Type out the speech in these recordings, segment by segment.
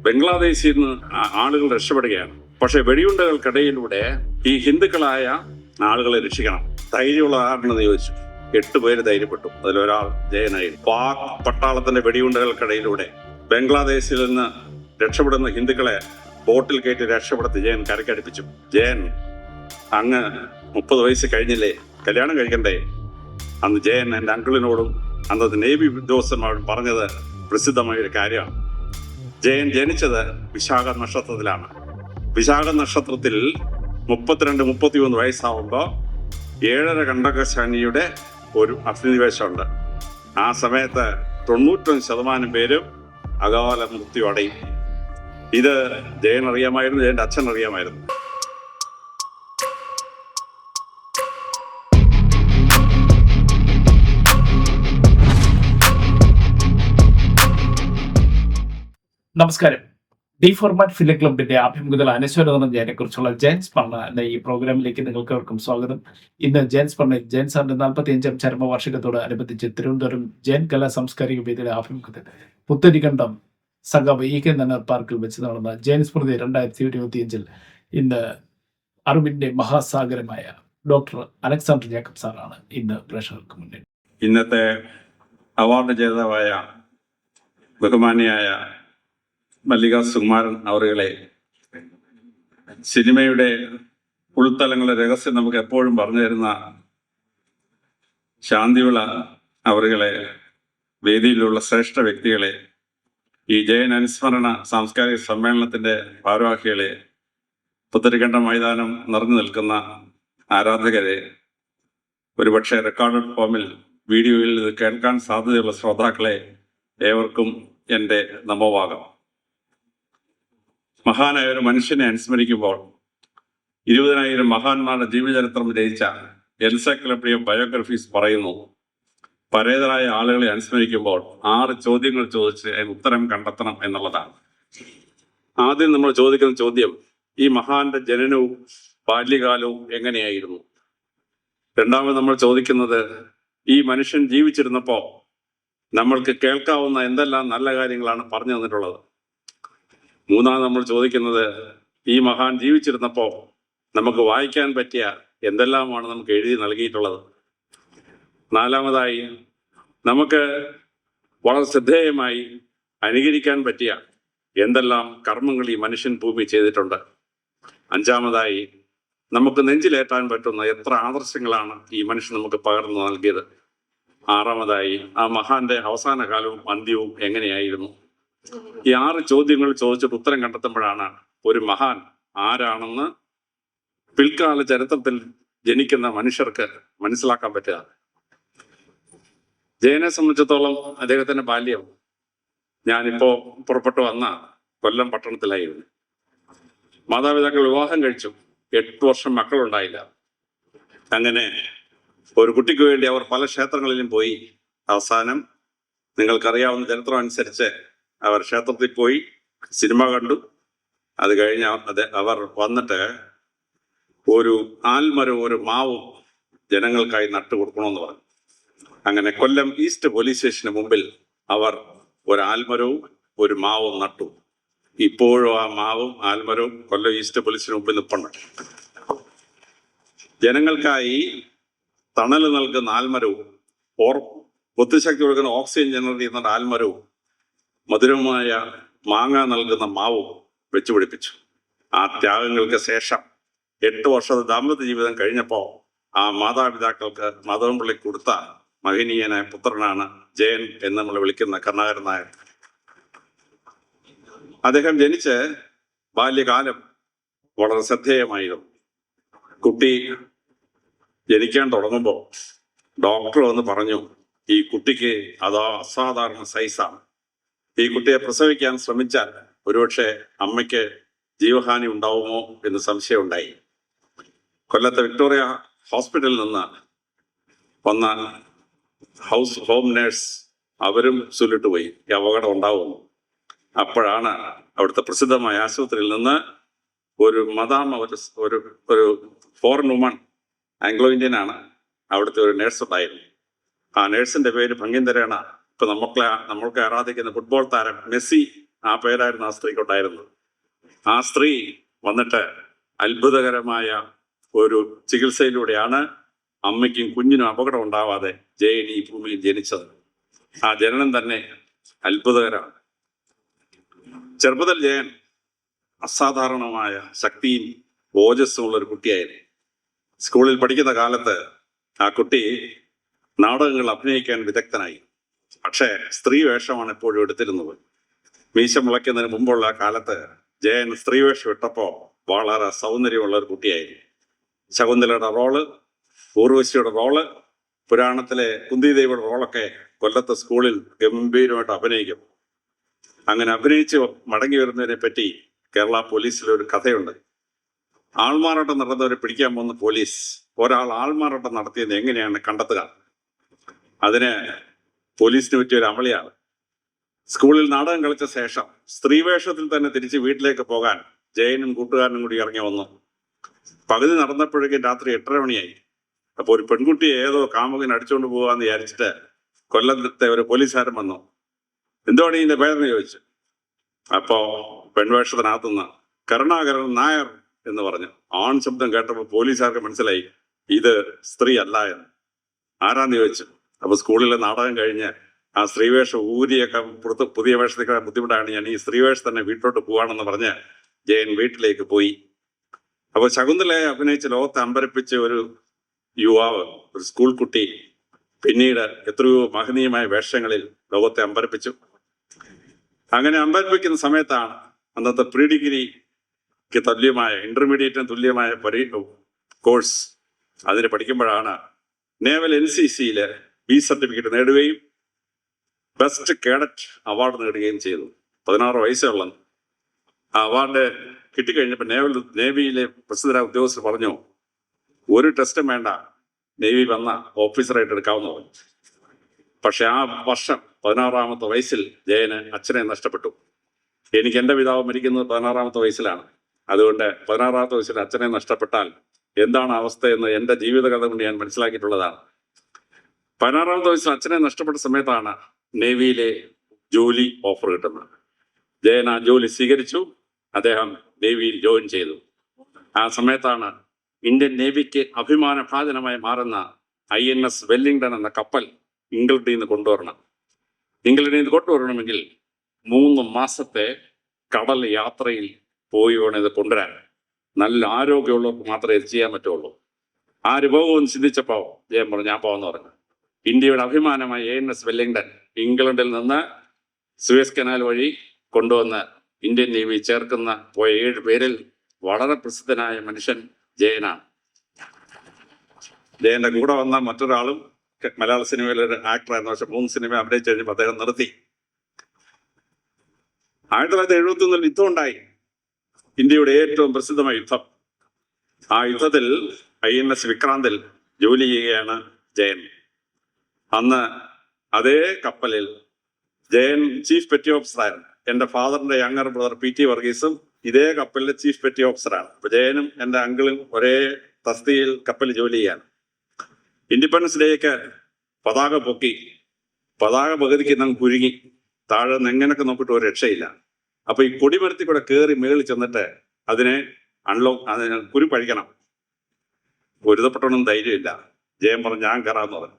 ബംഗ്ലാദേശിൽ നിന്ന് ആളുകൾ രക്ഷപ്പെടുകയാണ്. പക്ഷെ വെടിയുണ്ടകൾക്കിടയിലൂടെ ഈ ഹിന്ദുക്കളായ ആളുകളെ രക്ഷിക്കണം. ധൈര്യമുള്ള ആരാണെന്ന് ചോദിച്ചു. എട്ട് പേര് ധൈര്യപ്പെട്ടു. അതിലൊരാൾ ജയനായി പാക് പട്ടാളത്തിന്റെ വെടിയുണ്ടകൾക്കിടയിലൂടെ ബംഗ്ലാദേശിൽ നിന്ന് രക്ഷപ്പെടുന്ന ഹിന്ദുക്കളെ ബോട്ടിൽ കയറ്റി രക്ഷപ്പെടുത്തി ജയൻ കരക്കടിപ്പിച്ചു. ജയൻ അങ്ങ് മുപ്പത് വയസ്സ് കഴിഞ്ഞില്ലേ? കല്യാണം കഴിക്കണ്ടേ? അന്ന് ജയൻ എന്റെ അങ്കിളിനോടും അന്നത്തെ നേവി ഉദ്യോഗസ്ഥന്മാരോടും പറഞ്ഞത് പ്രസിദ്ധമായ ഒരു കാര്യമാണ്. ജയൻ ജനിച്ചത് വിശാഖ നക്ഷത്രത്തിലാണ്. വിശാഖ നക്ഷത്രത്തിൽ മുപ്പത്തിരണ്ട് മുപ്പത്തിമൂന്ന് വയസ്സാവുമ്പോൾ ഏഴര കണ്ടക ശനിയുടെ ഒരു അഭിനിവേശമുണ്ട് ആ സമയത്ത് തൊണ്ണൂറ്റൊന്ന് ശതമാനം പേരും അകാല മൃത്യു അടയും ഇത് ജയൻ അറിയാമായിരുന്നു ജയന്റെ അച്ഛൻ അറിയാമായിരുന്നു. നമസ്കാരം. ഡി ഫോർമാറ്റ് ഫിലിം ക്ലബിന്റെ ആഭിമുഖ്യത്തിൽ അനശ്വരം കുറിച്ചുള്ള ജെയിൻസ് പറഞ്ഞ എന്ന ഈ പ്രോഗ്രാമിലേക്ക് നിങ്ങൾക്ക് സ്വാഗതം. ഇന്ന് ജെയിൻസ് പറഞ്ഞ ജെയിൻ സാറിന്റെ നാൽപ്പത്തി അഞ്ചാം ചരമവാർഷികത്തോട് അനുബന്ധിച്ച് തിരുവനന്തപുരം ജെയിൻ കലാ സാംസ്കാരിക വേദിയുടെ ആഭിമുഖ്യത്തിൽ പുത്തരികണ്ഠം സംഘം ഇ കെ നന്നർ പാർക്കിൽ വെച്ച് നടന്ന ജെയിൻ സ്മൃതി രണ്ടായിരത്തി ഇരുപത്തിയഞ്ചിൽ ഇന്ന് അറിവിന്റെ മഹാസാഗരമായ ഡോക്ടർ അലക്സാണ്ടർ ജേക്കബ് സാറാണ് ഇന്ന് പ്രേക്ഷകർക്ക് മുന്നിൽ. ഇന്നത്തെ അവാർഡ് ജേതാവായ ബഹുമാനിയായ മല്ലിക സുകുമാരൻ അവറുകളെ സിനിമയുടെ ഉൾത്തലങ്ങളുടെ രഹസ്യം നമുക്ക് എപ്പോഴും പറഞ്ഞു തരുന്ന ശാന്തിവിള അവറുകളെ വേദിയിലുള്ള ശ്രേഷ്ഠ വ്യക്തികളെ ഈ ജയൻ അനുസ്മരണ സാംസ്കാരിക സമ്മേളനത്തിന്റെ ഭാരവാഹികളെ പുത്തരിക്കണ്ട മൈതാനം നിറഞ്ഞു നിൽക്കുന്ന ആരാധകരെ ഒരുപക്ഷെ റെക്കോർഡഡ് ഫോമിൽ വീഡിയോയിൽ ഇത് കേൾക്കാൻ സാധ്യതയുള്ള ശ്രോതാക്കളെ ഏവർക്കും എന്റെ നമോഭാഗം മഹാനായ ഒരു മനുഷ്യനെ അനുസ്മരിക്കുമ്പോൾ ഇരുപതിനായിരം മഹാന്മാരുടെ ജീവചരിത്രം രചിച്ച എൻസൈക്ലോപ്പീഡിയ ബയോഗ്രഫീസ് പറയുന്നു പരേതരായ ആളുകളെ അനുസ്മരിക്കുമ്പോൾ ആറ് ചോദ്യങ്ങൾ ചോദിച്ച് അതിന് ഉത്തരം കണ്ടെത്തണം എന്നുള്ളതാണ്. ആദ്യം നമ്മൾ ചോദിക്കുന്ന ചോദ്യം ഈ മഹാന്റെ ജനനവും ബാല്യകാലവും എങ്ങനെയായിരുന്നു? രണ്ടാമത് നമ്മൾ ചോദിക്കുന്നത് ഈ മനുഷ്യൻ ജീവിച്ചിരുന്നപ്പോൾ നമ്മൾക്ക് കേൾക്കാവുന്ന എന്തെല്ലാം നല്ല കാര്യങ്ങളാണ് പറഞ്ഞു തന്നിട്ടുള്ളത്? മൂന്നാമത് നമ്മൾ ചോദിക്കുന്നത് ഈ മഹാൻ ജീവിച്ചിരുന്നപ്പോൾ നമുക്ക് വായിക്കാൻ പറ്റിയ എന്തെല്ലാമാണ് നമുക്ക് എഴുതി നൽകിയിട്ടുള്ളത്? നാലാമതായി നമുക്ക് വളരെ ശ്രദ്ധേയമായി അനുകരിക്കാൻ പറ്റിയ എന്തെല്ലാം കർമ്മങ്ങൾ ഈ മനുഷ്യൻ ഭൂമി ചെയ്തിട്ടുണ്ട്? അഞ്ചാമതായി നമുക്ക് നെഞ്ചിലേറ്റാൻ പറ്റുന്ന എത്ര ആദർശങ്ങളാണ് ഈ മനുഷ്യൻ നമുക്ക് പകർന്നു നൽകിയത്? ആറാമതായി ആ മഹാന്റെ അവസാന കാലവും അന്ത്യവും എങ്ങനെയായിരുന്നു? ഈ ആറ് ചോദ്യങ്ങൾ ചോദിച്ചിട്ട് ഉത്തരം കണ്ടെത്തുമ്പോഴാണ് ഒരു മഹാൻ ആരാണെന്ന് പിൽക്കാല ചരിത്രത്തിൽ ജനിക്കുന്ന മനുഷ്യർക്ക് മനസ്സിലാക്കാൻ പറ്റുക. ജയനെ സംബന്ധിച്ചിടത്തോളം അദ്ദേഹത്തിന്റെ ബാല്യം ഞാനിപ്പോ പുറപ്പെട്ടു വന്ന കൊല്ലം പട്ടണത്തിലായിരുന്നു. മാതാപിതാക്കൾ വിവാഹം കഴിച്ചു. എട്ട് വർഷം മക്കളുണ്ടായില്ല. അങ്ങനെ ഒരു കുട്ടിക്ക് വേണ്ടി അവർ പല ക്ഷേത്രങ്ങളിലും പോയി അവസാനം നിങ്ങൾക്കറിയാവുന്ന ചരിത്രം അനുസരിച്ച് അവർ ക്ഷേത്രത്തിൽ പോയി സിനിമ കണ്ടു. അത് കഴിഞ്ഞ് അത് അവർ വന്നിട്ട് ഒരു ആൽമരവും ഒരു മാവും ജനങ്ങൾക്കായി നട്ടു കൊടുക്കണമെന്ന് പറഞ്ഞു. അങ്ങനെ കൊല്ലം ഈസ്റ്റ് പോലീസ് സ്റ്റേഷന് മുമ്പിൽ അവർ ഒരു ആൽമരവും ഒരു മാവും നട്ടു. ഇപ്പോഴും ആ മാവും ആൽമരവും കൊല്ലം ഈസ്റ്റ് പോലീസിന് മുമ്പിൽ നിൽപ്പുണ്ട് ജനങ്ങൾക്കായി തണൽ നൽകുന്ന ആൽമരവും ഓർ ബുദ്ധിശക്തി കൊടുക്കുന്ന ഓക്സിജൻ ജനറേറ്റ് ചെയ്യുന്ന ആൽമരവും മധുരമായ മാങ്ങ നൽകുന്ന മാവും വെച്ചുപിടിപ്പിച്ചു ആ ത്യാഗങ്ങൾക്ക് ശേഷം എട്ട് വർഷത്തെ ദാമ്പത്യ ജീവിതം കഴിഞ്ഞപ്പോൾ ആ മാതാപിതാക്കൾക്ക് മാധവൻപിള്ളി കൊടുത്ത മഹനീയനായ പുത്രനാണ് ജയൻ എന്ന് നമ്മൾ വിളിക്കുന്ന കർണാകരൻ നായർ. അദ്ദേഹം ജനിച്ച് ബാല്യകാലം വളരെ ശ്രദ്ധേയമായിരുന്നു. കുട്ടി ജനിക്കാൻ തുടങ്ങുമ്പോൾ ഡോക്ടർ വന്ന് പറഞ്ഞു ഈ കുട്ടിക്ക് അതാ അസാധാരണ സൈസാണ് ഈ കുട്ടിയെ പ്രസവിക്കാൻ ശ്രമിച്ചാൽ ഒരുപക്ഷെ അമ്മയ്ക്ക് ജീവഹാനി ഉണ്ടാവുമോ എന്ന് സംശയമുണ്ടായി. കൊല്ലത്തെ വിക്ടോറിയ ഹോസ്പിറ്റലിൽ നിന്ന് വന്ന ഹൗസ് ഹോം നേഴ്സ് അവരും ചൊല്ലിട്ട് പോയി. ഈ അപകടം ഉണ്ടാവുന്നു. അപ്പോഴാണ് അവിടുത്തെ പ്രസിദ്ധമായ ആശുപത്രിയിൽ നിന്ന് ഒരു മദാമ ഒരു ഒരു ഒരു ഫോറിൻ വുമൺ ആംഗ്ലോ ഇന്ത്യൻ ആണ്. അവിടുത്തെ ഒരു നേഴ്സ് ഉണ്ടായിരുന്നു. ആ നേഴ്സിന്റെ പേര് ഭംഗിന്തരാണ് ഇപ്പൊ നമുക്ക് നമ്മൾക്ക് ആരാധിക്കുന്ന ഫുട്ബോൾ താരം മെസ്സി ആ പേരായിരുന്നു ആ സ്ത്രീക്ക് ഉണ്ടായിരുന്നത് ആ സ്ത്രീ വന്നിട്ട് അത്ഭുതകരമായ ഒരു ചികിത്സയിലൂടെയാണ് അമ്മയ്ക്കും കുഞ്ഞിനും അപകടം ഉണ്ടാവാതെ ജയൻ ഈ ഭൂമിയിൽ ജനിച്ചത്. ആ ജനനം തന്നെ അത്ഭുതകരമാണ്. ചെറുപ്പത്തിൽ ജയൻ അസാധാരണമായ ശക്തിയും ഓജസ്സും ഉള്ള ഒരു കുട്ടിയായിരുന്നു. സ്കൂളിൽ പഠിക്കുന്ന കാലത്ത് ആ കുട്ടി നാടകങ്ങൾ അഭിനയിക്കാൻ വിദഗ്ധനായി. പക്ഷേ സ്ത്രീ വേഷമാണ് എപ്പോഴും എടുത്തിരുന്നത്. മീശ മുളയ്ക്കുന്നതിന് മുമ്പുള്ള കാലത്ത് ജയൻ സ്ത്രീ വേഷം ഇട്ടപ്പോ വളരെ സൗന്ദര്യമുള്ള ഒരു കുട്ടിയായിരുന്നു. ശകുന്തലയുടെ റോൾ ഊർവശിയുടെ റോൾ പുരാണത്തിലെ കുന്തിദേവിയുടെ റോളൊക്കെ കൊല്ലത്തെ സ്കൂളിൽ ഗംഭീരമായിട്ട് അഭിനയിക്കും. അങ്ങനെ അഭിനയിച്ച് മടങ്ങി വരുന്നതിനെ പറ്റി കേരള പോലീസിലെ ഒരു കഥയുണ്ട്. ആൾമാറാട്ടം നടന്നവരെ പിടിക്കാൻ പോകുന്ന പോലീസ് ഒരാൾ ആൾമാറാട്ടം നടത്തിയത് എങ്ങനെയാണ് കണ്ടെത്തുക? അതിന് പോലീസിന് പറ്റിയ ഒരു അമളിയാണ്. സ്കൂളിൽ നാടകം കളിച്ച ശേഷം സ്ത്രീവേഷത്തിൽ തന്നെ തിരിച്ച് വീട്ടിലേക്ക് പോകാൻ ജയനും കൂട്ടുകാരനും കൂടി ഇറങ്ങി വന്നു. പകുതി നടന്നപ്പോഴേക്കും രാത്രി എട്ടര മണിയായി. അപ്പോൾ ഒരു പെൺകുട്ടിയെ ഏതോ കാമുകൻ അടിച്ചുകൊണ്ട് പോകാന്ന് വിചാരിച്ചിട്ട് കൊല്ലത്തെ ഒരു പോലീസുകാരൻ വന്നു. എന്തുവാണ് ഇതിന്റെ പേരെന്ന് ചോദിച്ചു? അപ്പോ പെൺവേഷത്തിനകത്തുനിന്ന് കരുണാകരൻ നായർ എന്ന് പറഞ്ഞു. ആൺ ശബ്ദം കേട്ടപ്പോൾ പോലീസുകാർക്ക് മനസ്സിലായി ഇത് സ്ത്രീ അല്ല എന്ന്. ആരാന്ന് ചോദിച്ചു? അപ്പൊ സ്കൂളിലെ നാടകം കഴിഞ്ഞ് ആ സ്ത്രീവേഷം ഊരിയൊക്കെ പുറത്ത് പുതിയ വേഷത്തേക്ക് ബുദ്ധിമുട്ടാണ് ഞാൻ ഈ സ്ത്രീവേഷം തന്നെ വീട്ടിലോട്ട് പോവാണെന്ന് പറഞ്ഞ് ജയൻ വീട്ടിലേക്ക് പോയി. അപ്പൊ ശകുന്തലയെ അഭിനയിച്ച് ലോകത്തെ അമ്പരപ്പിച്ച ഒരു യുവാവ് ഒരു സ്കൂൾ കുട്ടി പിന്നീട് എത്രയോ മഹനീയമായ വേഷങ്ങളിൽ ലോകത്തെ അമ്പരപ്പിച്ചു. അങ്ങനെ അമ്പരപ്പിക്കുന്ന സമയത്താണ് അന്നത്തെ പ്രീ ഡിഗ്രിക്ക് തുല്യമായ ഇന്റർമീഡിയറ്റിന് തുല്യമായ പരീ കോഴ്സ് അതിന് പഠിക്കുമ്പോഴാണ് നേവൽ എൻ സി സിയിൽ ബി സർട്ടിഫിക്കറ്റ് നേടുകയും ബെസ്റ്റ് കേഡറ്റ് അവാർഡ് നേടുകയും ചെയ്തു. പതിനാറ് വയസ്സുള്ള ആ അവാർഡ് കിട്ടിക്കഴിഞ്ഞപ്പോൾ നേവൽ നേവിയിലെ പ്രസിദ്ധരായ ഉദ്യോഗസ്ഥർ പറഞ്ഞു ഒരു ടെസ്റ്റും വേണ്ട. നേവി വന്ന ഓഫീസറായിട്ട് എടുക്കാവുന്ന പക്ഷെ ആ വർഷം പതിനാറാമത്തെ വയസ്സിൽ ജയന് അച്ഛനെ നഷ്ടപ്പെട്ടു. എനിക്ക് എന്റെ പിതാവ് മരിക്കുന്നത് പതിനാറാമത്തെ വയസ്സിലാണ്. അതുകൊണ്ട് പതിനാറാമത്തെ വയസ്സിൽ അച്ഛനെ നഷ്ടപ്പെട്ടാൽ എന്താണ് അവസ്ഥ എന്ന് എന്റെ ജീവിതകഥ കൊണ്ട് ഞാൻ മനസ്സിലാക്കിയിട്ടുള്ളതാണ്. പതിനാറാമത്തെ വയസ്സിൽ അച്ഛനെ നഷ്ടപ്പെട്ട സമയത്താണ് നേവിയിലെ ജോലി ഓഫർ കിട്ടുന്നത്. ജയൻ ആ ജോലി സ്വീകരിച്ചു. അദ്ദേഹം നേവിയിൽ ജോയിൻ ചെയ്തു. ആ സമയത്താണ് ഇന്ത്യൻ നേവിക്ക് അഭിമാനഭാജനമായി മാറുന്ന ഐ എൻ എസ് വെല്ലിംഗ്ടൺ എന്ന കപ്പൽ ഇംഗ്ലണ്ടിൽ നിന്ന് കൊണ്ടുവരണം. ഇംഗ്ലണ്ടിൽ നിന്ന് കൊണ്ടുവരണമെങ്കിൽ മൂന്ന് മാസത്തെ കടൽ യാത്രയിൽ പോയി വേണം ഇത് കൊണ്ടുവരാൻ. നല്ല ആരോഗ്യമുള്ളവർക്ക് മാത്രമേ ഇത് ചെയ്യാൻ പറ്റുള്ളൂ. ആ അനുഭവം ചിന്തിച്ചപ്പോൾ ജയം പറഞ്ഞു ഞാൻ പോകാമെന്ന് പറഞ്ഞു. ഇന്ത്യയുടെ അഭിമാനമായ എ എൻ എസ് വെല്ലിംഗ്ടൺ ഇംഗ്ലണ്ടിൽ നിന്ന് സുയസ് കനാൽ വഴി കൊണ്ടുവന്ന് ഇന്ത്യൻ നേവി ചേർക്കുന്ന പോയ ഏഴ് പേരിൽ വളരെ പ്രസിദ്ധനായ മനുഷ്യൻ ജയനാണ്. ജയന്റെ കൂടെ വന്ന മറ്റൊരാളും മലയാള സിനിമയിലെ ഒരു ആക്ടറായിരുന്നു പക്ഷെ മൂന്ന് സിനിമ അഭിനയിച്ചു കഴിഞ്ഞപ്പോൾ അദ്ദേഹം നിർത്തി. ആയിരത്തി തൊള്ളായിരത്തി എഴുപത്തി ഒന്നിൽ യുദ്ധം ഉണ്ടായി ഇന്ത്യയുടെ ഏറ്റവും പ്രസിദ്ധമായ യുദ്ധം. ആ യുദ്ധത്തിൽ ഐ എൻ എസ് വിക്രാന്തിൽ ജോലി ചെയ്യുകയാണ് ജയൻ. അന്ന് അതേ കപ്പലിൽ ജയൻ ചീഫ് പെറ്റി ഓഫീസറായിരുന്നു എന്റെ ഫാദറിന്റെ യങ്ങർ ബ്രദർ പി ടി വർഗീസും ഇതേ കപ്പലിലെ ചീഫ് പെറ്റി ഓഫീസറാണ് അപ്പൊ ജയനും എന്റെ അങ്കിളും ഒരേ തസ്തിയിൽ കപ്പൽ ജോലി ചെയ്യാണ്. ഇൻഡിപെൻഡൻസ് ഡേക്ക് പതാക പൊക്കി പതാക പകുതിക്ക് നമ്മൾ കുരുങ്ങി താഴെ എങ്ങനെയൊക്കെ നോക്കിയിട്ട് ഒരു രക്ഷയില്ല. അപ്പൊ ഈ കൊടിമരത്തിൽ കൂടെ കയറി മേളിൽ ചെന്നിട്ട് അതിനെ അൺലോക്ക് അതിനെ കുരു പഴിക്കണം പൊരുത്തപ്പെട്ടൊന്നും ധൈര്യമില്ല. ജയം പറഞ്ഞു ഞാൻ കയറാന്ന് പറഞ്ഞു.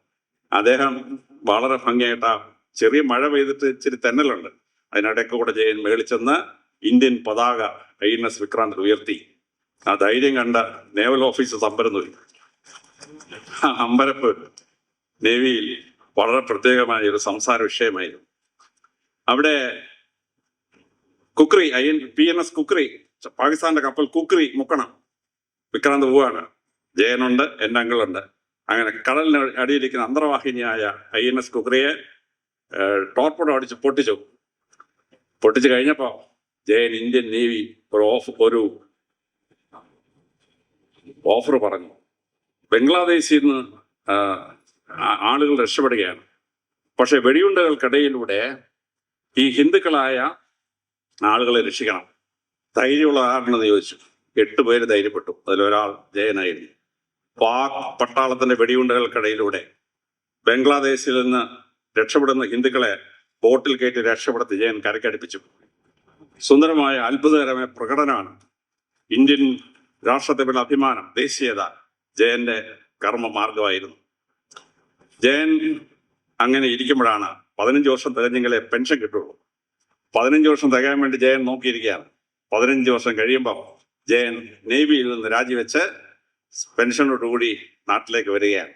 അദ്ദേഹം വളരെ ഭംഗിയായിട്ട് ആ ചെറിയ മഴ പെയ്തിട്ട് ഇച്ചിരി തെന്നലുണ്ട്. അതിനിടയ്ക്ക് കൂടെ ജയൻ മേളിൽ ചെന്ന് ഇന്ത്യൻ പതാക ഐ എൻ എസ് വിക്രാന്ത് ഉയർത്തി. ആ ധൈര്യം കണ്ട നേവൽ ഓഫീസർ തോന്നി ആ അമ്പരപ്പ് നേവിയിൽ വളരെ പ്രത്യേകമായ ഒരു സംസാര വിഷയമായിരുന്നു. അവിടെ Khukri I N P N S Khukri പാകിസ്ഥാന്റെ കപ്പൽ കുക്രി മുക്കണം. വിക്രാന്ത് പോവാണ്. ജയനുണ്ട് എന്റെ അങ്കിളുണ്ട്. അങ്ങനെ കടലിന് അടിയിരിക്കുന്ന അന്തർവാഹിനിയായ ഐ എൻ എസ് കുക്രിയെ ടോർപ്പഡോ അടിച്ച് പൊട്ടിച്ചു. പൊട്ടിച്ചു കഴിഞ്ഞപ്പോ ജയൻ ഇന്ത്യൻ നേവി ഒരു ഓഫ് ഒരു ഓഫർ പറഞ്ഞു. ബംഗ്ലാദേശിൽ നിന്ന് ആളുകൾ രക്ഷപ്പെടുകയാണ്. പക്ഷെ വെടിയുണ്ടകൾക്കിടയിലൂടെ ഈ ഹിന്ദുക്കളായ ആളുകളെ രക്ഷിക്കണം. ധൈര്യമുള്ള ആരാണെന്ന് ചോദിച്ചു. എട്ട് പേര് ധൈര്യപ്പെട്ടു. അതിലൊരാൾ ജയനായിരുന്നു. പാക് പട്ടാളത്തിന്റെ വെടിയുണ്ടകൾക്കിടയിലൂടെ ബംഗ്ലാദേശിൽ നിന്ന് രക്ഷപ്പെടുന്ന ഹിന്ദുക്കളെ ബോട്ടിൽ കയറ്റി രക്ഷപ്പെടുത്തി ജയൻ കരക്കടുപ്പിച്ചു. സുന്ദരമായ അത്ഭുതകരമായ പ്രകടനമാണ് ഇന്ത്യൻ രാഷ്ട്രത്തിലുള്ള അഭിമാനം ദേശീയത ജയന്റെ കർമ്മ മാർഗമായിരുന്നു ജയൻ അങ്ങനെ ഇരിക്കുമ്പോഴാണ് പതിനഞ്ച് വർഷം തികഞ്ഞെങ്കിലേ പെൻഷൻ കിട്ടുള്ളൂ. പതിനഞ്ച് വർഷം തികയാൻ വേണ്ടി ജയൻ നോക്കിയിരിക്കുകയാണ്. പതിനഞ്ച് വർഷം കഴിയുമ്പോൾ ജയൻ നേവിയിൽ നിന്ന് രാജിവെച്ച് പെൻഷനോടുകൂടി നാട്ടിലേക്ക് വരികയാണ്.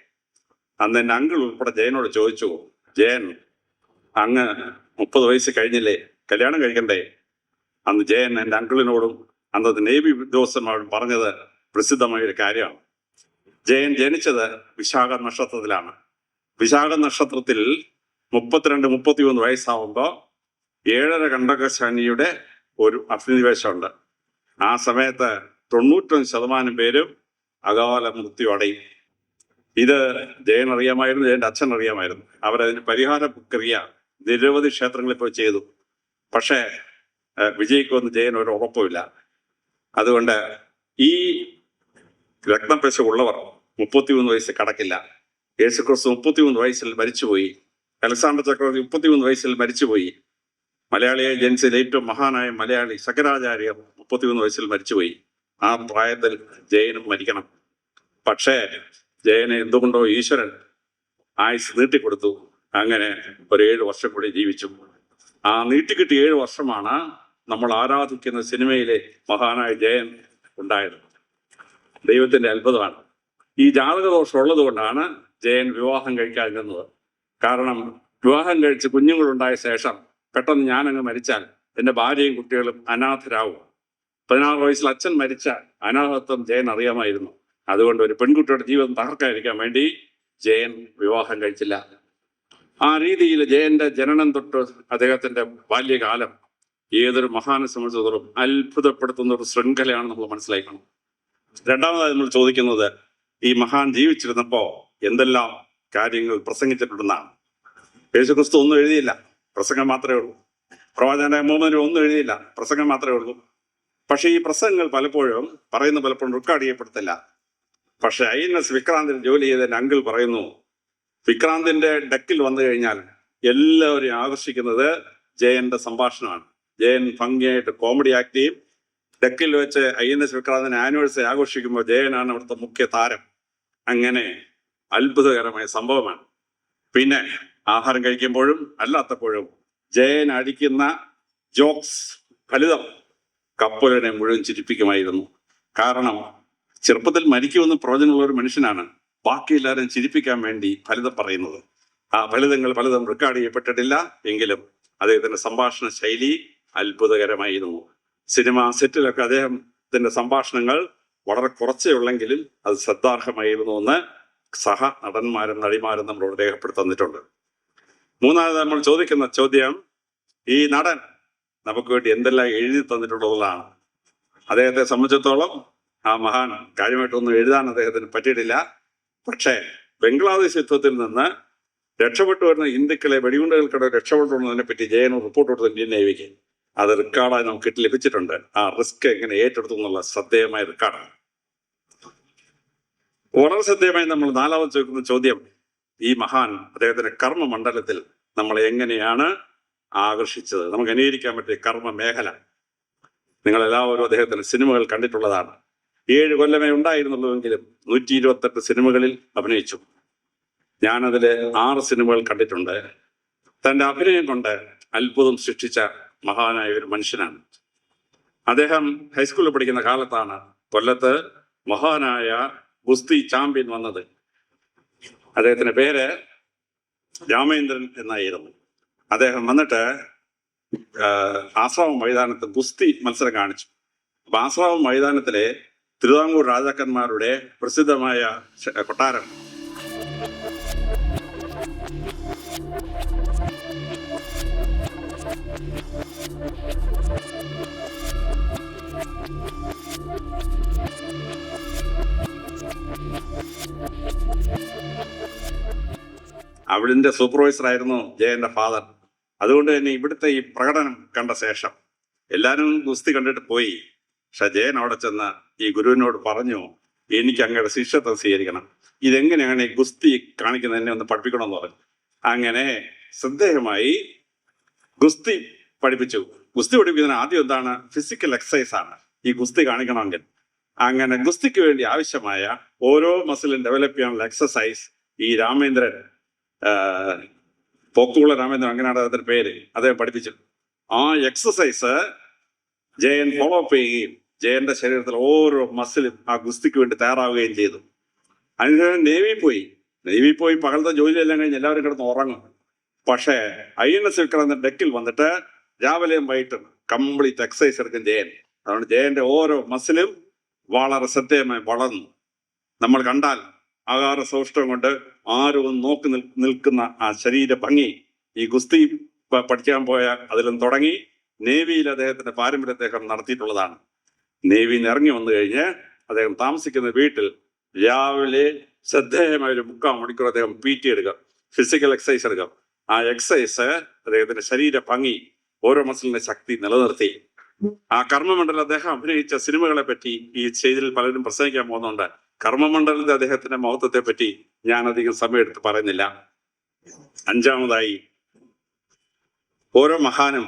അന്ന് എന്റെ അങ്കിൾ ഉൾപ്പെടെ ജയനോട് ചോദിച്ചു ജയൻ അങ്ങ് മുപ്പത് വയസ്സ് കഴിഞ്ഞില്ലേ? കല്യാണം കഴിക്കണ്ടേ? അന്ന് ജയൻ എന്റെ അങ്കിളിനോടും അന്നത്തെ നേവി ഉദ്യോഗസ്ഥന്മാരോടും പറഞ്ഞത് പ്രസിദ്ധമായ ഒരു കാര്യമാണ്. ജയൻ ജനിച്ചത് വിശാഖ നക്ഷത്രത്തിലാണ്. വിശാഖ നക്ഷത്രത്തിൽ മുപ്പത്തിരണ്ട് മുപ്പത്തിമൂന്ന് വയസ്സാവുമ്പോൾ ഏഴര കണ്ടക ശനിയുടെ ഒരു അഭിനിവേശമുണ്ട്. ആ സമയത്ത് തൊണ്ണൂറ്റൊന്ന് ശതമാനം പേരും അകാല മൃത്യു അടയും. ഇത് ജയൻ അറിയാമായിരുന്നു ജയന്റെ അച്ഛൻ അറിയാമായിരുന്നു. അവരതിന് പരിഹാര പ്രക്രിയ നിരവധി ക്ഷേത്രങ്ങളിൽ പോയി ചെയ്തു. പക്ഷേ വിജയിക്കുമെന്ന് ജയൻ ഒരു ഉറപ്പുമില്ല. അതുകൊണ്ട് ഈ രക്തപശ ഉള്ളവർ മുപ്പത്തിമൂന്ന് വയസ്സ് കടക്കില്ല. യേശുക്രിസ്തു മുപ്പത്തിമൂന്ന് വയസ്സിൽ മരിച്ചുപോയി. അലക്സാണ്ടർ ചക്രവർത്തി മുപ്പത്തിമൂന്ന് വയസ്സിൽ മരിച്ചുപോയി. മലയാളിയെ ജനിച്ചതിൽ ഏറ്റവും മഹാനായ മലയാളി ശങ്കരാചാര്യർ മുപ്പത്തിമൂന്ന് വയസ്സിൽ മരിച്ചുപോയി. ആ പ്രായത്തിൽ ജയനും മരിക്കണം. പക്ഷേ ജയനെ എന്തുകൊണ്ടോ ഈശ്വരൻ ആയുസ് നീട്ടിക്കൊടുത്തു. അങ്ങനെ ഒരു ഏഴ് വർഷം കൂടി ജീവിച്ചു. ആ നീട്ടിക്കിട്ടിയ ഏഴ് വർഷമാണ് നമ്മൾ ആരാധിക്കുന്ന സിനിമയിലെ മഹാനായ ജയൻ ഉണ്ടായത്. ദൈവത്തിന്റെ അത്ഭുതമാണ്. ഈ ജാതകദോഷം ഉള്ളത് കൊണ്ടാണ് ജയൻ വിവാഹം കഴിക്കാൻ കഴിക്കാതിരുന്നത് കാരണം വിവാഹം കഴിച്ച് കുഞ്ഞുങ്ങളുണ്ടായ ശേഷം പെട്ടെന്ന് ഞാനങ്ങ് മരിച്ചാൽ എന്റെ ഭാര്യയും കുട്ടികളും അനാഥരാകും പതിനാറ് വയസ്സിൽ അച്ഛൻ മരിച്ച അനാഥത്വം ജയൻ അറിയാമായിരുന്നു. അതുകൊണ്ട് ഒരു പെൺകുട്ടിയുടെ ജീവിതം തകർക്കാതിരിക്കാൻ വേണ്ടി ജയൻ വിവാഹം കഴിച്ചില്ല. ആ രീതിയിൽ ജയന്റെ ജനനം തൊട്ട് അദ്ദേഹത്തിന്റെ ബാല്യകാലം ഏതൊരു മഹാനെ സംബന്ധിച്ചിടത്തോളം അത്ഭുതപ്പെടുത്തുന്ന ഒരു ശൃംഖലയാണ് നമ്മൾ മനസ്സിലാക്കണം. രണ്ടാമതായി നമ്മൾ ചോദിക്കുന്നത് ഈ മഹാൻ ജീവിച്ചിരുന്നപ്പോ എന്തെല്ലാം കാര്യങ്ങൾ പ്രസംഗിച്ചിട്ടുണ്ടെന്നാണ്. യേശുക്രിസ്തു ഒന്നും എഴുതിയില്ല. പ്രസംഗം മാത്രമേ ഉള്ളൂ. പ്രവാചകന്റെ മൂന്നിനും ഒന്നും എഴുതിയില്ല. പ്രസംഗം മാത്രമേ ഉള്ളൂ. പക്ഷേ ഈ പ്രസംഗങ്ങൾ പലപ്പോഴും പറയുന്ന പലപ്പോഴും റെക്കോർഡ് ചെയ്യപ്പെടുത്തില്ല. പക്ഷെ ഐ എൻ എസ് വിക്രാന്തിന് ജോലി ചെയ്ത അങ്കിൾ പറയുന്നു വിക്രാന്തിന്റെ ഡെക്കിൽ വന്നു കഴിഞ്ഞാൽ എല്ലാവരെയും ആകർഷിക്കുന്നത് ജയന്റെ സംഭാഷണമാണ്. ജയൻ ഭംഗിയായിട്ട് കോമഡി ആക്ട് ചെയ്യും. ഡെക്കിൽ വെച്ച് ഐ എൻ എസ് വിക്രാന്തിന്റെ ആനിവേഴ്സറി ആഘോഷിക്കുമ്പോൾ ജയനാണ് അവിടുത്തെ മുഖ്യ താരം. അങ്ങനെ അത്ഭുതകരമായ സംഭവമാണ്. പിന്നെ ആഹാരം കഴിക്കുമ്പോഴും അല്ലാത്തപ്പോഴും ജയൻ അടിക്കുന്ന ജോക്സ് ഫലിതം. കപ്പലിനെ മുഴുവൻ ചിരിപ്പിക്കുമായിരുന്നു. കാരണം ചെറുപ്പത്തിൽ മരിക്കുമെന്ന് പ്രവചനമുള്ള ഒരു മനുഷ്യനാണ് ബാക്കി എല്ലാവരും ചിരിപ്പിക്കാൻ വേണ്ടി ഫലിതം പറയുന്നത്. ആ ഫലിതങ്ങൾ പലതും റെക്കോർഡ് ചെയ്യപ്പെട്ടിട്ടില്ല. എങ്കിലും അദ്ദേഹത്തിന്റെ സംഭാഷണ ശൈലി അത്ഭുതകരമായിരുന്നു. സിനിമ സെറ്റിലൊക്കെ അദ്ദേഹത്തിന്റെ സംഭാഷണങ്ങൾ വളരെ കുറച്ചേ ഉള്ളെങ്കിലും അത് ശ്രദ്ധാർഹമായിരുന്നു എന്ന് സഹ നടന്മാരും നടിമാരും നമ്മളോട് രേഖപ്പെടുത്തി മൂന്നാമത് നമ്മൾ ചോദിക്കുന്ന ചോദ്യം ഈ നടൻ നമുക്ക് വേണ്ടി എന്തെല്ലാം എഴുതി തന്നിട്ടുള്ളതാണ്. അദ്ദേഹത്തെ സംബന്ധിച്ചിടത്തോളം ആ മഹാൻ കാര്യമായിട്ടൊന്നും എഴുതാൻ അദ്ദേഹത്തിന് പറ്റിയിട്ടില്ല. പക്ഷേ ബംഗ്ലാദേശ് യുദ്ധത്തിൽ നിന്ന് രക്ഷപ്പെട്ടു വരുന്ന ഹിന്ദുക്കളെ വെടിയുണ്ടകൾക്കിടെ രക്ഷപ്പെട്ടുള്ളതിനെ പറ്റി ജയൻ റിപ്പോർട്ട് കൊടുത്ത ഇന്ത്യൻ നേവിക്ക് അത് റെക്കോർഡായി നമുക്ക് ലഭിച്ചിട്ടുണ്ട്. ആ റിസ്ക് എങ്ങനെ ഏറ്റെടുത്തു എന്നുള്ള ശ്രദ്ധേയമായ റെക്കോർഡാണ് വളരെ ശ്രദ്ധേയമായി നമ്മൾ നാലാമത് ചോദിക്കുന്ന ചോദ്യം ഈ മഹാൻ അദ്ദേഹത്തിന്റെ കർമ്മമണ്ഡലത്തിൽ നമ്മൾ എങ്ങനെയാണ് ആകർഷിച്ചത്. നമുക്ക് അനുകരിക്കാൻ പറ്റിയ കർമ്മ മേഖല. നിങ്ങളെല്ലാവരും എല്ലാവരും അദ്ദേഹത്തിന്റെ സിനിമകൾ കണ്ടിട്ടുള്ളതാണ്. ഏഴ് കൊല്ലമേ ഉണ്ടായിരുന്നുള്ളൂവെങ്കിലും നൂറ്റി ഇരുപത്തെട്ട് സിനിമകളിൽ അഭിനയിച്ചു. ഞാനതിൽ ആറ് സിനിമകൾ കണ്ടിട്ടുണ്ട്. തന്റെ അഭിനയം കൊണ്ട് അത്ഭുതം സൃഷ്ടിച്ച മഹാനായ ഒരു മനുഷ്യനാണ്. അദ്ദേഹം ഹൈസ്കൂളിൽ പഠിക്കുന്ന കാലത്താണ് കൊല്ലത്ത് മഹാനായ ഗുസ്തി ചാമ്പ്യൻ വന്നത്. അദ്ദേഹത്തിന്റെ പേര് രാമേന്ദ്രൻ എന്നായിരുന്നു. അദ്ദേഹം വന്നിട്ട് ആഹ്, ആശ്രാമം മൈതാനത്ത് ഗുസ്തി മത്സരം കാണിച്ചു. അപ്പൊ ആശ്രാമം മൈതാനത്തിലെ തിരുവിതാംകൂർ രാജാക്കന്മാരുടെ പ്രസിദ്ധമായ കൊട്ടാരം. അവിടിന്റെ സൂപ്പർവൈസർ ആയിരുന്നു ജയന്റെ ഫാദർ. അതുകൊണ്ട് തന്നെ ഇവിടുത്തെ ഈ പ്രകടനം കണ്ട ശേഷം എല്ലാവരും ഗുസ്തി കണ്ടിട്ട് പോയി. പക്ഷെ ജയൻ അവിടെ ചെന്ന് ഈ ഗുരുവിനോട് പറഞ്ഞു എനിക്ക് അങ്ങയുടെ ശിഷ്യത്വം സ്വീകരിക്കണം. ഇതെങ്ങനെയാണ് ഈ ഗുസ്തി കാണിക്കുന്നത്? എന്നെ ഒന്ന് പഠിപ്പിക്കണമെന്ന് പറഞ്ഞു. അങ്ങനെ ശ്രദ്ധേയമായി ഗുസ്തി പഠിപ്പിച്ചു. ഗുസ്തി പഠിപ്പിക്കുന്നതിന് ആദ്യം എന്താണ്? ഫിസിക്കൽ എക്സസൈസ് ആണ്. ഈ ഗുസ്തി കാണിക്കണമെങ്കിൽ. അങ്ങനെ ഗുസ്തിക്ക് വേണ്ടി ആവശ്യമായ ഓരോ മസിലും ഡെവലപ്പ് ചെയ്യാനുള്ള എക്സസൈസ് ഈ രാമേന്ദ്രൻ പോക്കുള്ള രാമേന്ദ്രൻ അങ്ങനെയാണ് അദ്ദേഹത്തിന്റെ പേര്. അദ്ദേഹം പഠിപ്പിച്ചു ആ എക്സസൈസ് ജയൻ ഫോളോ അപ്പ് ചെയ്യുകയും ജയന്റെ ശരീരത്തിൽ ഓരോ മസിലും ആ ഗുസ്തിക്ക് വേണ്ടി തയ്യാറാവുകയും ചെയ്തു. അതിനുശേഷം നേവി പോയി. നേവി പോയി പകലത്തെ ജോലിയെല്ലാം കഴിഞ്ഞ് എല്ലാവരും കിടന്ന് ഉറങ്ങും. പക്ഷേ ഐ എൻ എസ് വിക്രാന്ത ഡെക്കിൽ വന്നിട്ട് രാവിലെയും വൈകിട്ടും കംപ്ലീറ്റ് എക്സസൈസ് എടുക്കും ജയൻ. അതുകൊണ്ട് ജയന്റെ ഓരോ മസിലും വളരെ ശ്രദ്ധേയമായി വളർന്നു. നമ്മൾ കണ്ടാൽ ആകാര സൗഷ്ടം കൊണ്ട് ആരും നോക്കി നിൽ- നിൽക്കുന്ന ആ ശരീര ഭംഗി ഈ ഗുസ്തി പഠിക്കാൻ പോയ അതിലും തുടങ്ങി നേവിയിൽ അദ്ദേഹത്തിന്റെ പാരമ്പര്യ അദ്ദേഹം നടത്തിയിട്ടുള്ളതാണ്. നേവിയിൽ നിന്ന് ഇറങ്ങി വന്നു കഴിഞ്ഞ് അദ്ദേഹം താമസിക്കുന്ന വീട്ടിൽ രാവിലെ ശ്രദ്ധേയമായ ഒരു മുക്കാൽ മണിക്കൂർ അദ്ദേഹം പി ടി എടുക്കാം ഫിസിക്കൽ എക്സസൈസ് എടുക്കാം. ആ എക്സസൈസ് അദ്ദേഹത്തിന്റെ ശരീര ഭംഗി ഓരോ മസിലിന്റെ ശക്തി നിലനിർത്തി. ആ കർമ്മമണ്ഡലം അദ്ദേഹം അഭിനയിച്ച സിനിമകളെ പറ്റി ഈ സ്റ്റേജിൽ പലരും പ്രസംഗിക്കാൻ പോകുന്നുണ്ട്. കർമ്മമണ്ഡലത്തിന്റെ അദ്ദേഹത്തിന്റെ മഹത്വത്തെ പറ്റി ഞാൻ അധികം സമയമെടുത്ത് പറയുന്നില്ല. അഞ്ചാമതായി ഓരോ മഹാനും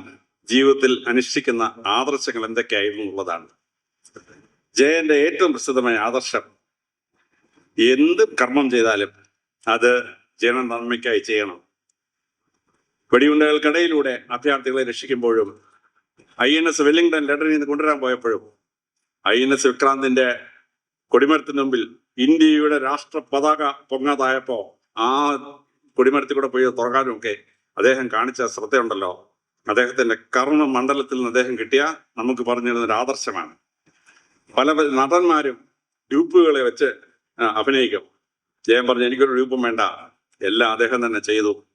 ജീവിതത്തിൽ അനുഷ്ഠിക്കുന്ന ആദർശങ്ങൾ എന്തൊക്കെയായിരുന്നു എന്നുള്ളതാണ്. ജയന്റെ ഏറ്റവും പ്രസിദ്ധമായ ആദർശം എന്ത് കർമ്മം ചെയ്താലും അത് ജന നന്മയ്ക്കായി ചെയ്യണം. വെടിയുണ്ടകൾക്കിടയിലൂടെ അഭയാർത്ഥികളെ രക്ഷിക്കുമ്പോഴും ഐ എൻ എസ് വെല്ലിംഗ്ടൺ ലണ്ടനിൽ നിന്ന് കൊണ്ടുവരാൻ പോയപ്പോഴും ഐ എൻ എസ് വിക്രാന്തിന്റെ കൊടിമരത്തിന് മുമ്പിൽ ഇന്ത്യയുടെ രാഷ്ട്ര പതാക പൊങ്ങാതായപ്പോ ആ കൊടിമരത്തിൽ കൂടെ പോയി തുറക്കാനുമൊക്കെ അദ്ദേഹം കാണിച്ച ശ്രദ്ധയുണ്ടല്ലോ. അദ്ദേഹത്തിന്റെ കർമ്മ മണ്ഡലത്തിൽ നിന്ന് അദ്ദേഹം കിട്ടിയ നമുക്ക് പറഞ്ഞിരുന്ന ഒരു ആദർശമാണ്. പല നടന്മാരും ഗ്രൂപ്പുകളെ വെച്ച് അഭിനയിക്കും. ജയം പറഞ്ഞു എനിക്കൊരു രൂപം വേണ്ട. എല്ലാം അദ്ദേഹം തന്നെ ചെയ്തു.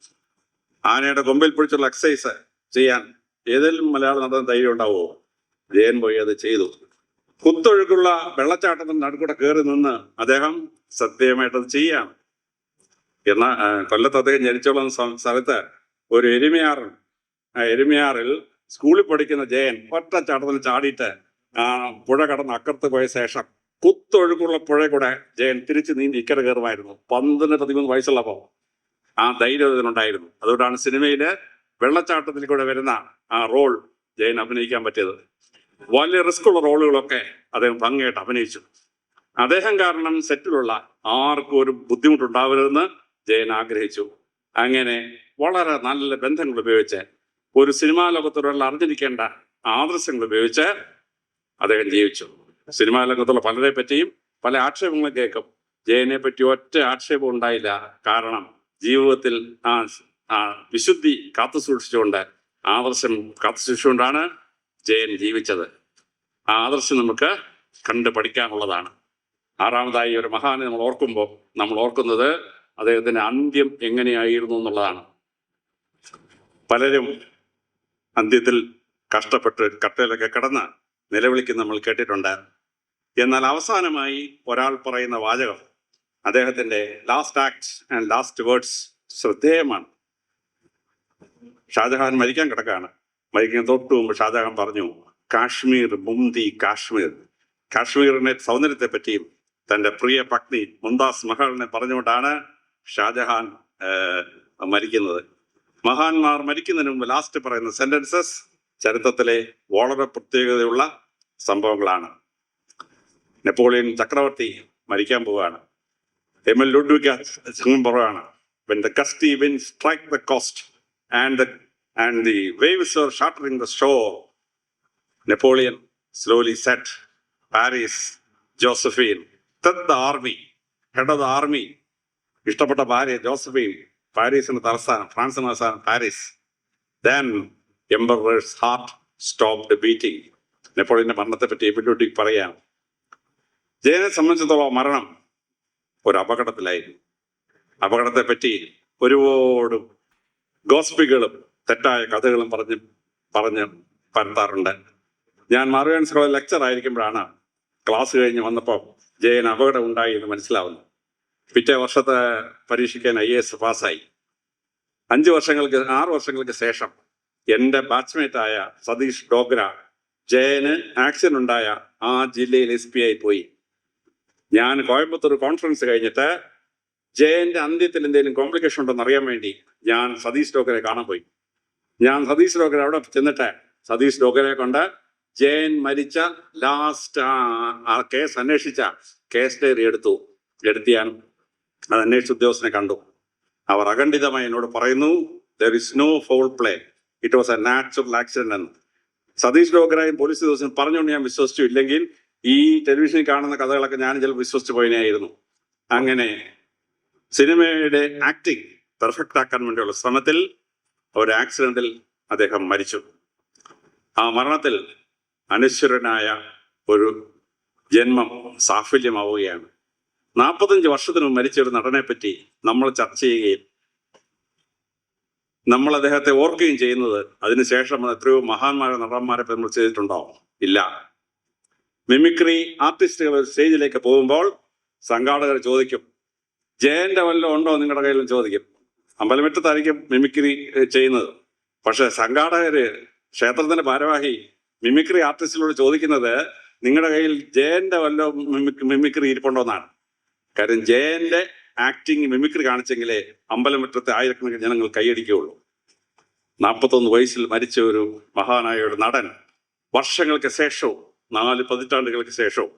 ആനയുടെ കൊമ്പിൽ പിടിച്ചുള്ള എക്സസൈസ് ചെയ്യാൻ ഏതെങ്കിലും മലയാള നടൻ ധൈര്യം ഉണ്ടാവുമോ ജയൻ പോയി അത് ചെയ്തു. കുത്തൊഴുക്കുള്ള വെള്ളച്ചാട്ടത്തിന് നടുക്കൂടെ കയറി നിന്ന് അദ്ദേഹം സത്യമായിട്ടത് അത് ചെയ്യാം എന്നാ കൊല്ലത്ത് അദ്ദേഹം ജനിച്ചോളുന്ന സ്ഥലത്ത് ഒരു എരുമയാറ് ആ എരുമയാറിൽ സ്കൂളിൽ പഠിക്കുന്ന ജയൻ ഒറ്റ ചാട്ടത്തിൽ ചാടിയിട്ട് ആ പുഴ കടന്ന് അക്കരത്ത് പോയ ശേഷം കുത്തൊഴുക്കുള്ള പുഴ കൂടെ ജയൻ തിരിച്ച് നീന്തി ഇക്കര കയറുമായിരുന്നു. പന്ത്രണ്ട് പതിമൂന്ന് വയസ്സുള്ളപ്പോ ആ ധൈര്യം ഇതിനുണ്ടായിരുന്നു അതുകൊണ്ടാണ് സിനിമയിലെ വെള്ളച്ചാട്ടത്തിൽ കൂടെ വരുന്ന ആ റോൾ ജയൻ അഭിനയിക്കാൻ പറ്റിയത്. വലിയ റിസ്ക് ഉള്ള റോളുകളൊക്കെ അദ്ദേഹം ഭംഗിയായിട്ട് അഭിനയിച്ചു. അദ്ദേഹം കാരണം സെറ്റിലുള്ള ആർക്കും ഒരു ബുദ്ധിമുട്ടുണ്ടാവരുതെന്ന് ജയൻ ആഗ്രഹിച്ചു. അങ്ങനെ വളരെ നല്ല ബന്ധങ്ങൾ ഉപയോഗിച്ച് ഒരു സിനിമാ ലോകത്തോടുള്ള അറിഞ്ഞിരിക്കേണ്ട ആദർശങ്ങൾ ഉപയോഗിച്ച് അദ്ദേഹം ജീവിച്ചു. സിനിമാ ലോകത്തുള്ള പലരെ പറ്റിയും പല ആക്ഷേപങ്ങളും കേൾക്കും. ജയനെ പറ്റി ഒറ്റ ആക്ഷേപം ഉണ്ടായില്ല. കാരണം ജീവിതത്തിൽ ആ വിശുദ്ധി കാത്തു സൂക്ഷിച്ചുകൊണ്ട് ആദർശം കാത്തു സൂക്ഷിച്ചുകൊണ്ടാണ് ജയൻ ജീവിച്ചത്. ആ ആദർശം നമുക്ക് കണ്ടു പഠിക്കാനുള്ളതാണ്. ആറാമതായി ഒരു മഹാനെ നമ്മൾ ഓർക്കുമ്പോൾ നമ്മൾ ഓർക്കുന്നത് അദ്ദേഹത്തിന്റെ അന്ത്യം എങ്ങനെയായിരുന്നു എന്നുള്ളതാണ്. പലരും അന്ത്യത്തിൽ കഷ്ടപ്പെട്ട് കട്ടയിലൊക്കെ കിടന്ന് നിലവിളിക്കുന്ന നമ്മൾ കേട്ടിട്ടുണ്ട്. എന്നാൽ അവസാനമായി ഒരാൾ പറയുന്ന വാചകം അദ്ദേഹത്തിന്റെ last act and last words ശ്രദ്ധേയമാണ്. ഷാജഹാൻ മരിക്കാൻ കിടക്കാണ് മരിക്കാൻ തൊട്ടു മുമ്പ് ഷാജഹാൻ പറഞ്ഞു കാശ്മീർ മുന്തി കാശ്മീർ. കാശ്മീരിന്റെ സൗന്ദര്യത്തെ പറ്റിയും തന്റെ പ്രിയ പത്നി മുന്താസ് മഹളിനെ പറഞ്ഞുകൊണ്ടാണ് ഷാജഹാൻ മരിക്കുന്നത്. മഹാന്മാർ മരിക്കുന്നതിന് മുമ്പ് ലാസ്റ്റ് പറയുന്ന സെന്റൻസസ് ചരിത്രത്തിലെ വളരെ പ്രത്യേകതയുള്ള സംഭവങ്ങളാണ്. നെപ്പോളിയൻ ചക്രവർത്തി മരിക്കാൻ പോവുകയാണ്. എം എൽ ലുഡ്വിക പറയുകയാണ് when the gusty winds strike the coast and the and the waves were shattering the shore. Napoleon slowly said, Paris, Josephine, that the army, head of the army, ഇഷ്ടപ്പെട്ട ഭാര്യ ജോസഫീൻ പാരീസിന് തലസ്ഥാനം ഫ്രാൻസിന് തലസ്ഥാനം Paris. Then emperor's heart stopped beating നെപ്പോളിയന്റെ മരണത്തെ പറ്റി എപ്പിഡോട്ടിക് പറയാം. ജയനെ സംബന്ധിച്ചിടത്തോളം മരണം ഒരു അപകടത്തിലായിരുന്നു. അപകടത്തെപ്പറ്റി ഒരുപാട് ഗോസ്പികളും തെറ്റായ കഥകളും പറഞ്ഞ് പറഞ്ഞ് പരത്താറുണ്ട്. ഞാൻ മാറുവാൻ സ്കൂളിൽ ലെക്ചർ ആയിരിക്കുമ്പോഴാണ് ക്ലാസ് കഴിഞ്ഞ് വന്നപ്പോൾ ജയൻ അപകടം ഉണ്ടായി എന്ന് മനസ്സിലാവുന്നു. പിറ്റേ വർഷത്തെ പരീക്ഷിക്കാൻ ഐ എ എസ് പാസ്സായി. അഞ്ച് വർഷങ്ങൾക്ക് ആറ് വർഷങ്ങൾക്ക് ശേഷം എന്റെ ബാച്ച്മേറ്റായ സതീഷ് ഡോഗ്ര ജയന് ആക്സിഡന്റ് ഉണ്ടായ ആ ജില്ലയിൽ എസ് പി ആയി പോയി. ഞാൻ കോയമ്പത്തൂർ കോൺഫറൻസ് കഴിഞ്ഞിട്ട് ജയന്റെ അന്ത്യത്തിൽ എന്തെങ്കിലും കോംപ്ലിക്കേഷൻ ഉണ്ടോ എന്ന് അറിയാൻ വേണ്ടി ഞാൻ സതീഷ് ഡോഗ്രയെ കാണാൻ പോയി. ഞാൻ സതീഷ് ഡോഗ്രെ അവിടെ ചെന്നിട്ട്. സതീഷ് ലോകരെ കൊണ്ട് ജയൻ മരിച്ച ലാസ്റ്റ് ആ കേസ് അന്വേഷിച്ച കേസ് ഡയറി എടുത്തു. എടുത്തിയാൻ അത് അന്വേഷിച്ച ഉദ്യോഗസ്ഥനെ കണ്ടു. അവർ അഖണ്ഡിതമായി എന്നോട് പറയുന്നു there is no foul play it was a natural accident എന്ന്. സതീഷ് ലോകരായും പോലീസ് ഉദ്യോഗസ്ഥൻ പറഞ്ഞുകൊണ്ട് ഞാൻ വിശ്വസിച്ചു. ഇല്ലെങ്കിൽ ഈ ടെലിവിഷനിൽ കാണുന്ന കഥകളൊക്കെ ഞാൻ ചിലപ്പോൾ വിശ്വസിച്ചു പോയിനായിരുന്നു അങ്ങനെ സിനിമയുടെ ആക്ടിങ് പെർഫെക്റ്റ് ആക്കാൻ വേണ്ടിയുള്ള ശ്രമത്തിൽ ഒരു ആക്സിഡന്റിൽ അദ്ദേഹം മരിച്ചു. ആ മരണത്തിൽ അനശ്വരനായ ഒരു ജന്മം സാഫല്യമാവുകയാണ്. നാൽപ്പത്തഞ്ച് വർഷത്തിനു മരിച്ച ഒരു നടനെ പറ്റി നമ്മൾ ചർച്ച ചെയ്യുകയും നമ്മൾ അദ്ദേഹത്തെ ഓർക്കുകയും ചെയ്യുന്നത് അതിനുശേഷം എത്രയോ മഹാന്മാരെ നടന്മാരെ നമ്മൾ ചെയ്തിട്ടുണ്ടോ ഇല്ല. മിമിക്രി ആർട്ടിസ്റ്റുകൾ സ്റ്റേജിലേക്ക് പോകുമ്പോൾ സംഘാടകർ ചോദിക്കും ജയന്റെ വല്ലതും ഉണ്ടോ നിങ്ങളുടെ കയ്യിലും? ചോദിക്കും. അമ്പലമുറ്റത്തായിരിക്കും മിമിക്രി ചെയ്യുന്നത്. പക്ഷെ സംഘാടകര് ക്ഷേത്രത്തിന്റെ ഭാരവാഹി മിമിക്രി ആർട്ടിസ്റ്റിനോട് ചോദിക്കുന്നത് നിങ്ങളുടെ കയ്യിൽ ജയന്റെ വല്ല മിമിക്രി ഇരിപ്പുണ്ടോന്നാണ് കാര്യം ജയന്റെ ആക്ടിങ് മിമിക്രി കാണിച്ചെങ്കിലേ അമ്പലമുറ്റത്തെ ആയിരക്കണക്കിന് ജനങ്ങൾ കൈയടിക്കുകയുള്ളൂ. നാൽപ്പത്തൊന്ന് വയസ്സിൽ മരിച്ച ഒരു മഹാനായ ഒരു നടൻ വർഷങ്ങൾക്ക് ശേഷവും നാല് പതിറ്റാണ്ടുകൾക്ക് ശേഷവും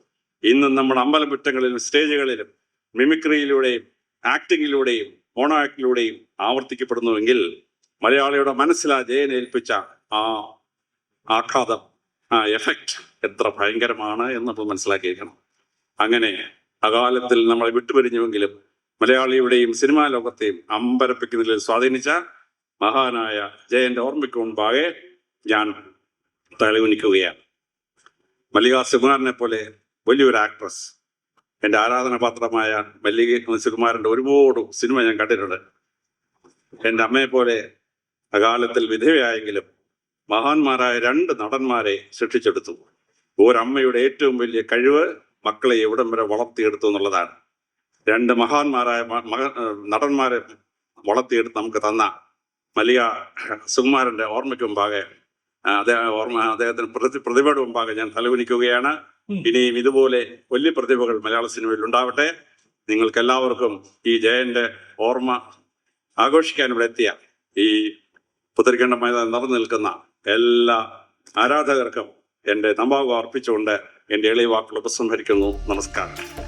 ഇന്ന് നമ്മുടെ അമ്പലമുറ്റങ്ങളിലും സ്റ്റേജുകളിലും മിമിക്രിയിലൂടെയും ആക്ടിങ്ങിലൂടെയും മോണോ ആക്ടിലൂടെയും ആവർത്തിക്കപ്പെടുന്നുവെങ്കിൽ മലയാളിയുടെ മനസ്സിൽ ആ ജയനെ ഏൽപ്പിച്ച ആ ആഘാതം ആ എഫക്റ്റ് എത്ര ഭയങ്കരമാണ് എന്ന് നമ്മൾ മനസ്സിലാക്കിയിരിക്കണം. അങ്ങനെ അകാലത്തിൽ നമ്മളെ വിട്ടുപിരിഞ്ഞുവെങ്കിലും മലയാളിയുടെയും സിനിമാ ലോകത്തെയും അമ്പരപ്പിക്കുന്നതിൽ സ്വാധീനിച്ച മഹാനായ ജയന്റെ ഓർമ്മയ്ക്ക് മുൻപാകെ ഞാൻ തലകുനിക്കുകയാണ് മല്ലിക സുകുമാരനെ പോലെ വലിയൊരു ആക്ട്രസ് എന്റെ ആരാധനാപാത്രമായ മല്ലിക സുകുമാരന്റെ ഒരുപാട് സിനിമ ഞാൻ കണ്ടിട്ടുണ്ട്. എന്റെ അമ്മയെ പോലെ അകാലത്തിൽ വിധവയായെങ്കിലും മഹാന്മാരായ രണ്ട് നടന്മാരെ ശിക്ഷിച്ചെടുത്തു. ഒരമ്മയുടെ ഏറ്റവും വലിയ കഴിവ് മക്കളെ എവിടം വരെ വളർത്തിയെടുത്തു എന്നുള്ളതാണ്. രണ്ട് മഹാന്മാരായ നടന്മാരെ വളർത്തിയെടുത്ത് നമുക്ക് തന്ന മലിയ സുകുമാരന്റെ ഓർമ്മയ്ക്ക് മുമ്പാകെ അദ്ദേഹം ഓർമ്മ അദ്ദേഹത്തിന് പ്രതി പ്രതിഭയുടെ മുമ്പാകെ ഞാൻ തലകുനിക്കുകയാണ്. ഇനിയും ഇതുപോലെ വലിയ പ്രതിഭകൾ മലയാള സിനിമയിൽ ഉണ്ടാവട്ടെ. നിങ്ങൾക്ക് എല്ലാവർക്കും ഈ ജയന്റെ ഓർമ്മ ആഘോഷിക്കാൻ ഇവിടെ എത്തിയ ഈ പുത്തരിക്കണ്ട മൈതാനം നിറഞ്ഞു നിൽക്കുന്ന എല്ലാ ആരാധകർക്കും എന്റെ നമ്പാവ് അർപ്പിച്ചുകൊണ്ട് എന്റെ എളിയ വാക്കുകൾ ഉപസംഹരിക്കുന്നു. നമസ്കാരം.